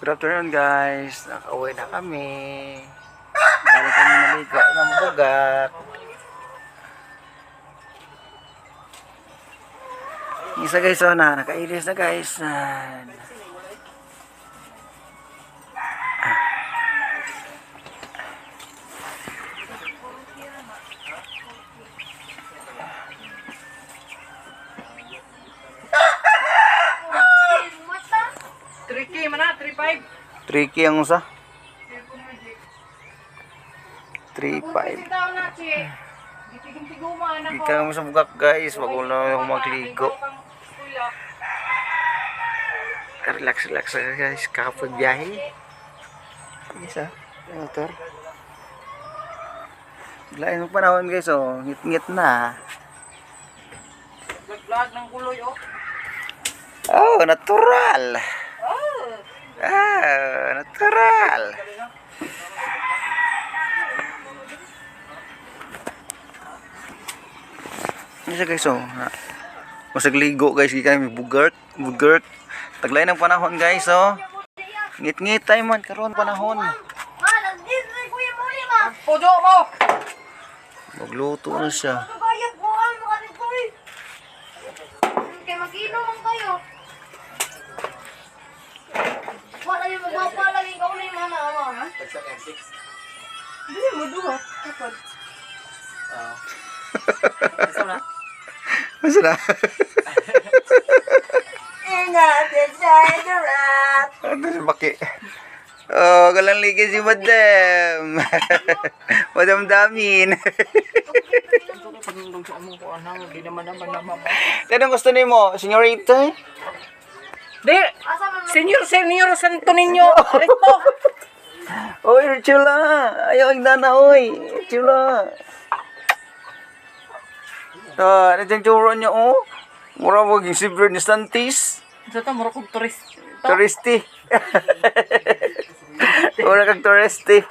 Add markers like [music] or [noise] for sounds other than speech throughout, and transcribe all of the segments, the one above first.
Good afternoon guys. Nakauwi na kami. Galing kami naligo ng bugat. Isa guys, oh na. Nakailis na guys. Ah, Tricky mana, 35. Tricky ang usa. 3-5. Daw na, chi. Gitigim-tiguman ako. Ika mo sa bugak guys. Wag mo na ako magligo. Relax, relax guys. Kakapag biyahe. Isa. Motor. Lain ng panahon guys. Oh. Ngit-ngit na. Vlog ng kuloy, oh. Oh, natural. Ah, natural. Isa guys, oh. Masagligo guys, di kami bugart, bugart. Taglay ng panahon guys, oh. Ngit-ngit tayo man karon panahon. Pujo mo! Magluto na siya. Kaya mag-inom ang kayo. Wala yung magpapalagay ka ulit mga ano, ha? Hindi mo duha. Kapag. Masa na? Ingat, inside the rat. Ano si Baki? Oh, galang ligi si Madam. [laughs] Madam Damin. Panulong sa among ko, anang, di naman naman naman. Anong gusto ni mo, senyorita? Di! Senior, senior, Santo Niño! Rito! Oy, chula. Ayaw ang dana, oy. Chula. Ah, ano dyan churo niya, oh? Mura mo yung si Bern Santis. Sa ito, mura kong turist. Turisti. [laughs] Mura kang turisti.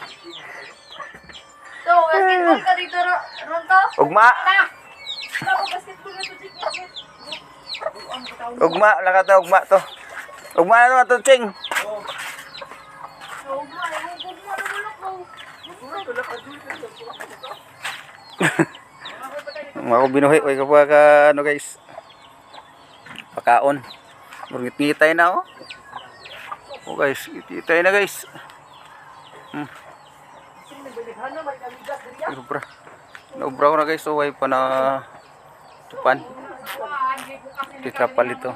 So, basketball ka dito, Ro- Ronto? Ugma. Ako, basketball ka dito. Ugma. Lakat na ugma to. Ugma na naman to, Ching. [laughs] Mo. Ako binuhi. Uy, kapag ka, ano guys. Pakaon. Murngit-ngitay na, oh. Oh guys, ngitay na guys. Hmm. Sobra. Sobra ko na guys, so way pa na tupan. Titrapal ito.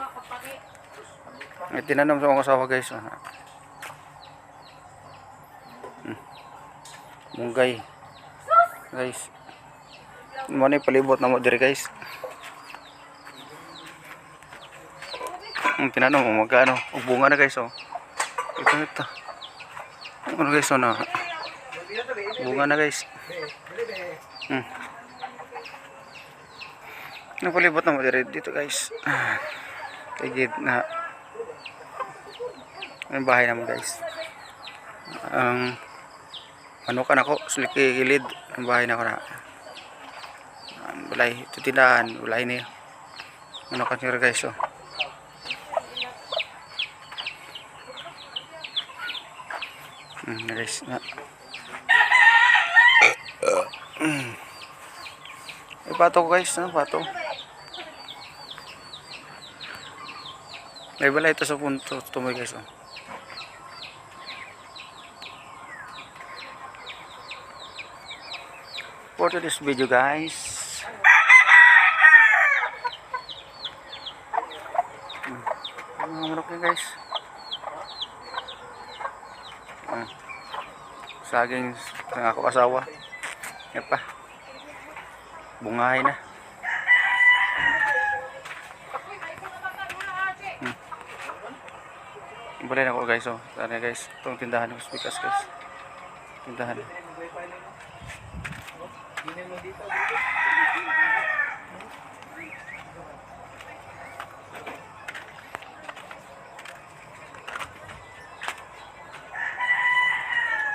May tinanong sa mga kasawa guys. oh. Hmm. Munggay. Guys. Mo na palibot na mo diri guys. Ang tinanong mo magkano? Ug bunga na guys oh. Ito ito. Ano guys oh na. Bunga na guys. Hmm. Napalibot na mo dito guys. Kagid na. Ang bahay naman guys. Ang ano ka na ko, suliki gilid ang bahay na ko na. Ang Walay, ito tindahan, walay ni. Ano ka nila guys oh. Hmm, guys, na. Hmm. May pato ko guys, no? pato. May balay ito sa punto, tumoy guys. Oh. For this video guys. Hmm. Mga manok guys. Ah. Saging ng ako asawa. Yan pa. Bungahay na. Ibalay na ako guys oh. Tara guys. Itong tindahan ng speakers guys. Tindahan.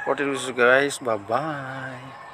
For this guys. Bye bye.